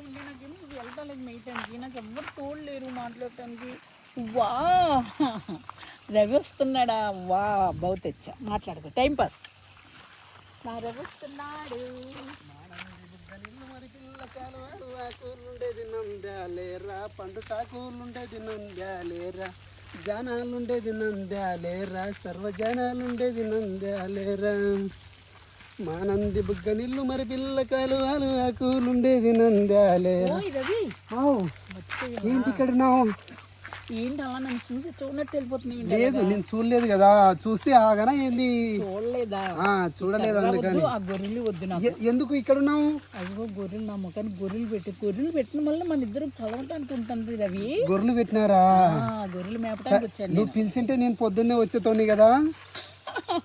ఉండే నాకేమో నువ్వు వెళ్తాలేదు మేయటానికి నాకు ఎవ్వరు తోడలేరు మాట్లాడటానికి. వా! రవి వస్తున్నాడా? వా! బావు తెచ్చా. మాట్లాడుకో. Time pass. నా రవి వస్తున్నాడు. ఉండేది పండు కాకులుండేది నందాలేరా జనాలుండేది నందాలేరా సర్వ జనాలుండేది నంద్యాలేరా. మా నంది బుగ్గ నిల్లు మరి పిల్లకాయలు ఆలు ఆకులుండేది ఆవ్, ఏంటి ఇక్కడ ఉన్నావు? ఏంటి అలా నన్ను చూసి చూడనట్టు వెళ్ళిపోతున్నాయి లేదు నేను చూడలేదు కదా. చూస్తే ఆగనా ఏంది? చూడలేదా? చూడలేదు అందుకని. ఆ గొర్రెలు వద్దు ఎందుకు ఇక్కడ ఉన్నావు? అదిగో గొర్రెలు నా ముఖానికి గొర్రెలు పెట్టి గొర్రెలు పెట్టిన వల్ల మన ఇద్దరం కలవటానికి ఉంటుంది రవి. గొర్రెలు పెట్టినారా? గొర్రెలు మేపటానికి వచ్చాను నువ్వు పిలిచింటే నేను పొద్దున్నే వచ్చేతోని కదా.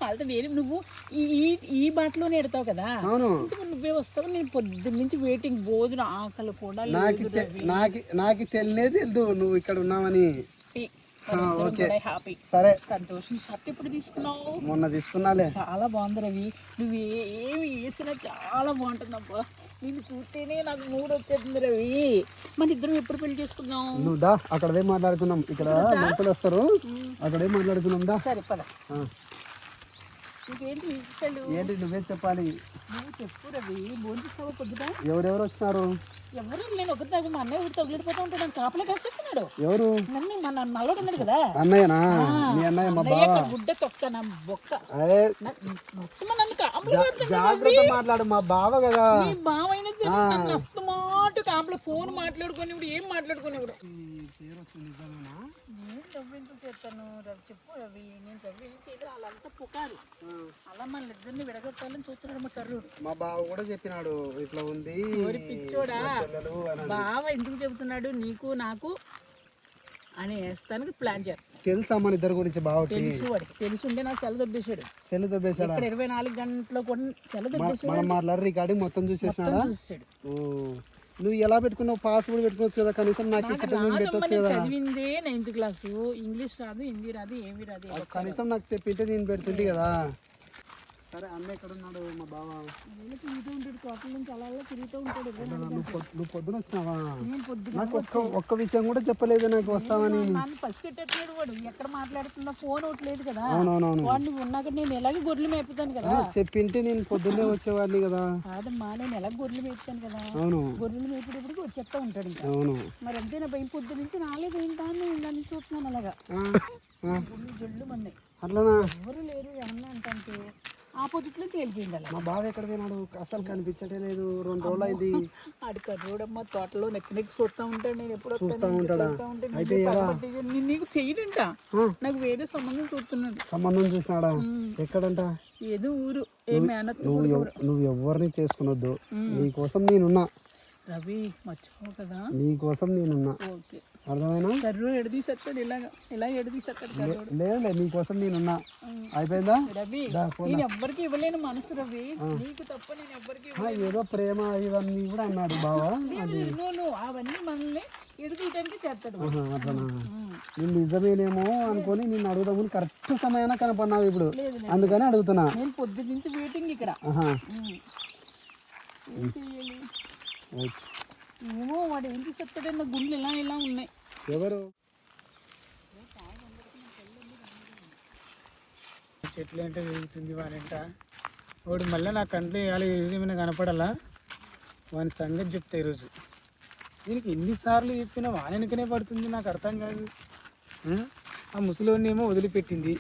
అయితే వేరే నువ్వు ఈ ఈ- బాటలోనే ఎడతావు కదా? అవును. నువ్వే వస్తావు నేను పొద్దున్న నుంచి వెయిటింగ్ భోజనం ఆకలి కూడా నాకు నాకు నాకు తెలియనే తెలియదు నువ్వు ఇక్కడ ఉన్నావని. సరే. సంతోషం. షర్ట్ ఎప్పుడు తీసుకున్నావు? మొన్న తీసుకున్నాలే. చాలా బాగుంది రవి. నువ్వు ఏమి వేసినా చాలా బాగుంటుంది అబ్బా నేను చూస్తేనే నాకు మూడు వచ్చేస్తుంది రవి. మన ఇద్దరం ఎప్పుడు పెళ్ళి చేసుకున్నాం నువ్వు దా అక్కడదే మాట్లాడుకుందాం. ఇక్కడ మనుషులు వస్తారు. అక్కడే మాట్లాడుకుందాం దా. సరే పద. ఏంటి నువ్వే చెప్పాలి? నువ్వు చెప్పు రవి భోజనం పొద్దుట? ఎవరెవరు వచ్చినారు ఎవరు? నేను ఒకటి తాగు మా అన్నయ్య ఒకటి తగిలిపోతూ ఉంటాడు కాపలా కాసేస్తున్నాడు ఎవరు? నన్ను మన నల్లడు ఉన్నాడు కదా. అన్నయ్యనా? మీ అన్నయ్య మా బావ? గుడ్డ తొక్క నా బొక్క. మొత్తం నన్ను కాపలా. జాగ్రత్త మాట్లాడు మా బావ కదా. నీ బావైనా సరే నన్ను అస్తమాటు కాపలా ఫోన్ మాట్లాడుకొని ఇప్పుడు ఏం మాట్లాడుకొని ఇప్పుడు నేను రవి ఎందుకు చేస్తాను? రవి చెప్పు రవి నేను రవి ఏం చేయలేదు. వాళ్ళంతా పుకారు అలా మన ఇద్దరిని విడగొట్టాలని చూస్తున్నాడు మా కర్రుడు మా బావ కూడా చెప్పినాడు ఇట్లా ఉంది పిచ్చోడా? బావ ఎందుకు చెబుతున్నాడు? నీకు నాకు అని వేస్తానికి ప్లాన్ చేస్తాను తెలుసా మన ఇద్దరు గురించి బావకి? తెలుసు వాడికి. తెలిసి ఉండే నా సెల దొబ్బేశాడు. సెల్లు దొబ్బేశాడా? ఇక్కడ ఇరవై నాలుగు గంటల్లో కూడా సెల దొబ్బేశాడు. మనం మాట్లాడి రికార్డింగ్ మొత్తం చూసేసినాడా? చూసాడు ఓ. నువ్వు ఎలా పెట్టుకున్నావు? పాస్వర్డ్ పెట్టుకోవచ్చు కదా కనీసం నాకు నేను పెట్టొచ్చు కదా. చదివిందే నైన్త్ క్లాసు. ఇంగ్లీష్ రాదు హిందీ రాదు ఏమి రాదు కనీసం నాకు చెప్పింటే నేను పెడుతుంటే కదా. సరే అన్న ఎక్కడ ఉన్నాడు మా బావ. రాదు. తిరుగుతూ ఉంటాడు తోటల నుంచి అలా అలా తిరుగుతూ ఉంటాడు. నువ్వు పొద్దు- నువ్వు పొద్దున వచ్చినావా? నాకు ఒక్క ఒక్క విషయం కూడా చెప్పలేదు నాకు వస్తామని నన్ను పసిగట్టేస్తున్నాడు వాడు. ఎక్కడ మాట్లాడుతున్నా ఫోన్ ఒకటి లేదు కదా. అవునవునవును. వాడు నువ్వు ఉన్నాక నేను ఎలాగే గొర్రెలు మేపుతాను కదా. చెప్పింటే నేను పొద్దున్నే వచ్చేవాడిని కదా. కాదమ్మా నేను ఎలా గొర్రెలు మేపుతాను కదా. అవును. గొర్రెలు మేపేటప్పుడు వచ్చేస్తా ఉంటాడు అవును. మరి అంతేనా భయం? పొద్దు నుంచి రాలేదు ఏంటా నేను దాన్ని చూస్తున్నాను అలాగా. జల్లు మన్నాయి అట్లనా? ఎవరు లేరు ఏమన్నా అంటే ఆపోజిట్ తేలిపోయింది అలా. మా బావ ఎక్కడ పోయినాడు? అసలు కనిపించటే లేదు. రెండు రోజులు అయింది కర్రోడమ్మ తోటలో నెక్కి నెక్కి చూస్తా ఉంటాడు. నేను ఎప్పుడు చూస్తా ఉంటాడా? ఉంటే అయితే నీకు చేయడంట? ఆ. నాకు వేరే సంబంధం చూస్తున్నాడు. సంబంధం చూసినాడా? ఎక్కడంట? ఏదో ఊరు. ఏ మేనత్ నువ్వు నువ్వు ఎవరిని చేసుకునొద్దు. నీకోసం నేనున్నా. రవి మర్చిపోవు కదా. నీ కోసం నేనున్నా. ఓకే. అర్థమైనా కర్రు ఎడదీసేస్తాడు ఇలాగ ఇలా ఎడదీసేస్తాడు కర్రోడు. లేదు నీకోసం నేనున్నా. అయిపోయిందా? రవి నేను ఎవ్వరికి ఇవ్వలేను మనసు రవి. నీకు తప్ప నేను ఎవ్వరికి ఏదో ప్రేమ ఇవన్నీ కూడా అన్నాడు బావా నువ్వు అవన్నీ మనల్ని చేస్తాడు నేను నిజమేనేమో అనుకొని నేను అడుగుదామని కరెక్ట్ సమయాన కనపడినావు ఇప్పుడు. అందుకని అడుగుతున్నా. నేను పొద్దు నుంచి వెయిటింగ్ ఇక్కడ. ఆహా. ఏమో వాడు ఏం తీసేస్తాడో నా గుండెలు ఇలా ఇలా ఉన్నాయి. ఎవరు? చెట్లు అంటే వెలుగుతుంది వాడంట. వాడు మళ్ళీ నా కంట్లో వేయాలి ఏమైనా కనపడాలా? వాని సంగతి చెప్తా ఈరోజు. దీనికి ఎన్నిసార్లు చెప్పినా వాని వెనుకనే పడుతుంది నాకు అర్థం కాదు. ఆ? ముసలోని ఏమో వదిలిపెట్టింది.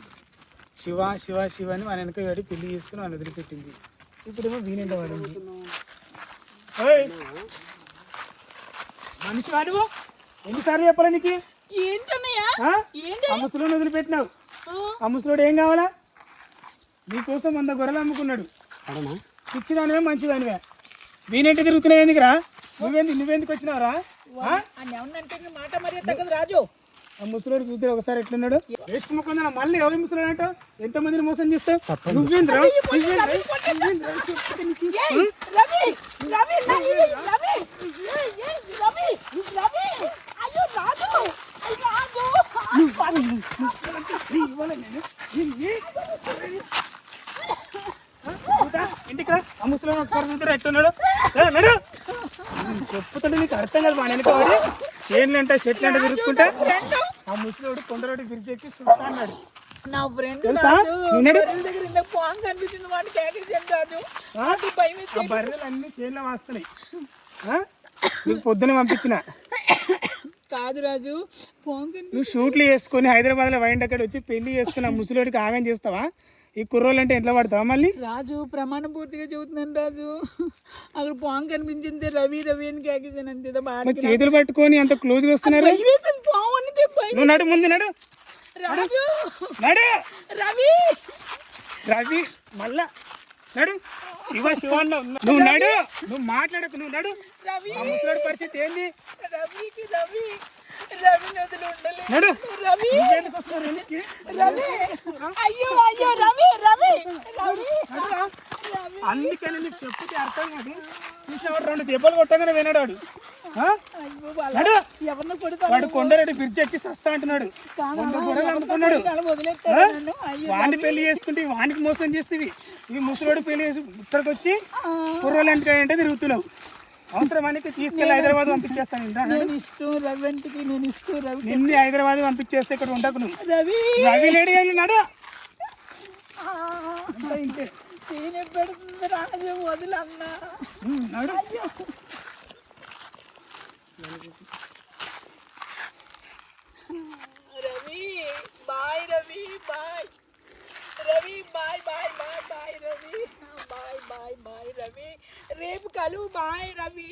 శివ శివ శివ అని వాని వెనక వాడి పెళ్ళి చేసుకుని వాడిని వదిలిపెట్టింది. ఇప్పుడేమో వీనింట పడింది. ఓయ్! మనిషి వాడు ఎన్నిసార్లు చెప్పాలా నీకు? ఏంటన్నయ్యా? ఆ? ముసలోని వదిలిపెట్టినావు. ఆ, ముసలోడు ఏం కావాలా? నీకోసం వంద గొర్రెలు అమ్ముకున్నాడు. అడనా పిచ్చిదానివే మంచిదానివే. వీనేంటి తిరుగుతున్నావు ఎందుకురా నువ్వేంది నువ్వెందుకు వచ్చినావురా మాట మరి తగ్గదు రాజు. ఆ ముసలోడు చూస్తే ఒకసారి ఎట్లున్నాడు? వేస్ట్ ముక్కుందా మళ్ళీ ఎవరి ముసలోడు అంటావు? ఎంత మందిని మోసం చేస్తావు? నువ్వేంద్రా నువ్వేంద్రా? నువ్వేంద్రా? ఏయ్, రవి రవి నా ఇది, రవి ఏయ్, ఏయ్, రవి రవి అయ్యో రాజు అయ్యో రాజు ఇవ్వాలా నేను? ఇంటికి రా. ఆ ముసలోడు ఒకసారి చూస్తారా ఎట్లున్నాడు ఏ, నడు. చెప్పుతుంటే నీకు అర్థం కాదు మా వెనకబడి చేనులు అంటే చెట్లు అంటే తిరుగుకుంటా ఆ ముసలోడు కొండలోడి బ్రిడ్జ్ ఎక్కి చూస్తా అన్నాడు. నా ఫ్రెండ్ దగ్గర పాము కనిపించింది వాడిని కేకరించాను రాజు ఆ? బర్రెలు అన్ని చేనులో వాస్తున్నాయి? నీకు పొద్దున పంపించిన. కాదు రాజు నువ్వు షూట్లు వేసుకొని హైదరాబాద్లో వైండ్ అక్కడ వచ్చి పెళ్ళి చేసుకుని ఆ ముసలోడికి ఆగం చేస్తావా? ఈ కుర్రోళ్ళు అంటే ఎట్లా పడతావా మళ్ళీ? రాజు ప్రమాణ పూర్తిగా చెబుతున్నాను రాజు. అక్కడ పాము కనిపించింది రవి రవి అని కేకేసాను అంతే మరి చేతులు పట్టుకొని అంత క్లోజ్గా వస్తున్నారు? భయం వేసింది పాము అంటే భయం. నువ్వు నడు ముందు నడు. రాజు. నడు. రవి. రవి మళ్ళా. నడు. శివ శివ అన్నావు. నువ్వు నడు. నువ్వు మాట్లాడకు నువ్వు నడు. రవి. ఆ ముసలోడి పరిస్థితి ఏంది? రవికి రవి. రవి నదులు ఉండలేదు నడు. రవి. నువ్వెందుకు వస్తున్నావు వెనక్కి? రవి. అయ్యో అయ్యో రవి రవి రవి. నడురా. రవి అందుకని నీకు చెప్తే అర్థం కాదు. చూసినవాడు రెండు దెబ్బలు కొట్టగానే వినాడు వాడు. కొండరెడ్డి బ్రిడ్జ్ ఎక్కి సస్తా అంటున్నాడు. అమ్ముకున్నాడు వాడిని పెళ్ళి చేసుకుంటే వానికి మోసం చేస్తేవి ఇవి ముసలోడు పెళ్ళి చేసి ఇక్కడికి వచ్చి కుర్రోలు అంటే అంటే తిరుగుతున్నావు. అవసరమానికి తీసుకెళ్ళి హైదరాబాద్ పంపించేస్తాను నేను ఇష్టం రవి నేను ఇష్టం రవి నిన్ను హైదరాబాద్ పంపించేస్తే ఇక్కడ ఉండకు నువ్వు. రవి! రవి లేడీ వెళ్ళి నడు ఆ, అంతా ఇంతే. తీనే పెడుతుంది రాజు వదిలన్నా ఉమ్, నడు. రేపు కలువు బాయ్ రవి